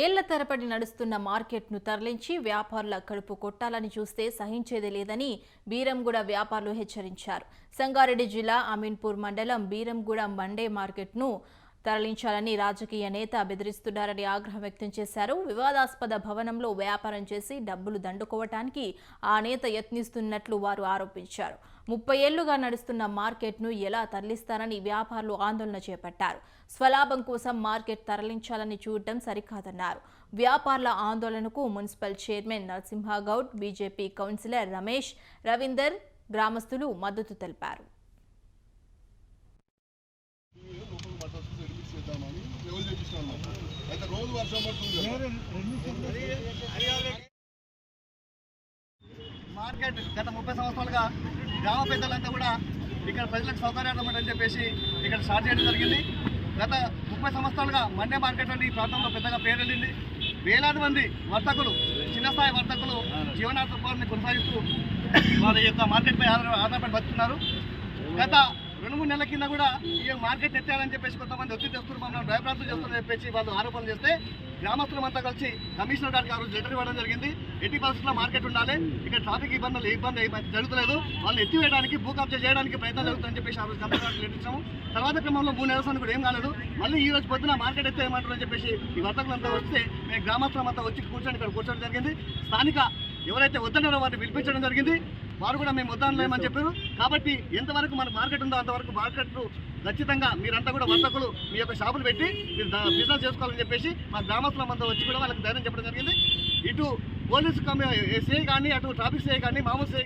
ఏళ్ళ తరబడి నడుస్తున్న మార్కెట్ను తరలించి వ్యాపారుల కడుపు కొట్టాలని చూస్తే సహించేది లేదని బీరంగూడ వ్యాపారులు హెచ్చరించారు. సంగారెడ్డి జిల్లా అమీన్పూర్ మండలం బీరంగూడ మండే మార్కెట్ను తరలించాలని రాజకీయ నేత బెదిరిస్తున్నారని ఆగ్రహం వ్యక్తం చేశారు. వివాదాస్పద భవనంలో వ్యాపారం చేసి డబ్బులు దండుకోవటానికి ఆ నేత యత్నిస్తున్నట్లు వారు ఆరోపించారు. ముప్పై ఏళ్ళుగా నడుస్తున్న మార్కెట్ను ఎలా తరలిస్తారని వ్యాపారులు ఆందోళన చేపట్టారు. స్వలాభం కోసం మార్కెట్ తరలించాలని చూడటం సరికాదన్నారు. వ్యాపారుల ఆందోళనకు municipal chairman Narasimha Goud BJP councillor Ramesh Ravinder గ్రామస్తులు మద్దతు తెలిపారు. లెవెల్ అయితే రోజు వర్షం పడుతుంది మార్కెట్ గత ముప్పై సంవత్సరాలుగా గ్రామ పెద్దలంతా కూడా ఇక్కడ ప్రజలకు సౌకర్యార్థం అని చెప్పేసి ఇక్కడ స్టార్ట్ చేయడం జరిగింది. గత ముప్పై సంవత్సరాలుగా మండే మార్కెట్ అని ఈ ప్రాంతంలో పెద్దగా పేరెళ్ళింది వేలాది మంది వర్తకులు చిన్న స్థాయి వర్తకులు జీవనాధారాన్ని కొనసాగిస్తూ వాళ్ళ యొక్క మార్కెట్పై ఆధార ఆధారపడి బతుకున్నారు గత రెండు మూడు నెలల కింద కూడా ఈ మార్కెట్ ఎత్తాలని చెప్పేసి కొంతమంది ఒత్తిడి తెస్తున్నారు మమ్మల్ని భయప్రాంతం చేస్తున్నారని చెప్పేసి వాళ్ళు ఆరోపణలు చేస్తే గ్రామస్తులమంతా కలిసి కమిషనర్ గారికి ఆ రోజు లెటర్ ఇవ్వడం జరిగింది. ఎట్టి పరిస్థితుల్లో మార్కెట్ ఉండాలి. ఇక్కడ ట్రాఫిక్ ఇబ్బందులు ఇబ్బంది ఏమీ జరుగుతలేదు. వాళ్ళని ఎత్తివేయడానికి భూ కబ్జా చేయడానికి ప్రయత్నం జరుగుతుందని చెప్పేసి ఆ రోజు కమిషనర్ గారికి లెటర్ ఇచ్చాము. తర్వాత క్రమంలో మూడు నిరసన కూడా ఏం కాలేదు. మళ్ళీ ఈ రోజు పొద్దున మార్కెట్ ఎత్తే ఏమంటారని చెప్పేసి ఈ వర్తకులంతా వస్తే మేము గ్రామస్తులమంతా వచ్చి కూర్చొని ఇక్కడ కూర్చోడం జరిగింది. స్థానిక ఎవరైతే వద్దన్నారో వారిని పిలిపించడం జరిగింది. వారు కూడా మేము వద్దనలేమని చెప్పారు. కాబట్టి ఎంతవరకు మన మార్కెట్ ఉందో అంతవరకు మార్కెట్ ఖచ్చితంగా మీరంతా కూడా వర్తకులు మీ యొక్క షాపులు పెట్టి మీరు బిజినెస్ చేసుకోవాలని చెప్పేసి మా గ్రామస్తులమంతా వచ్చి కూడా వాళ్ళకి ధైర్యం చెప్పడం జరిగింది. ఇటు పోలీసు కమి సిఐ కానీ అటు ట్రాఫిక్ సిఐ కానీ మామూలు సిఐ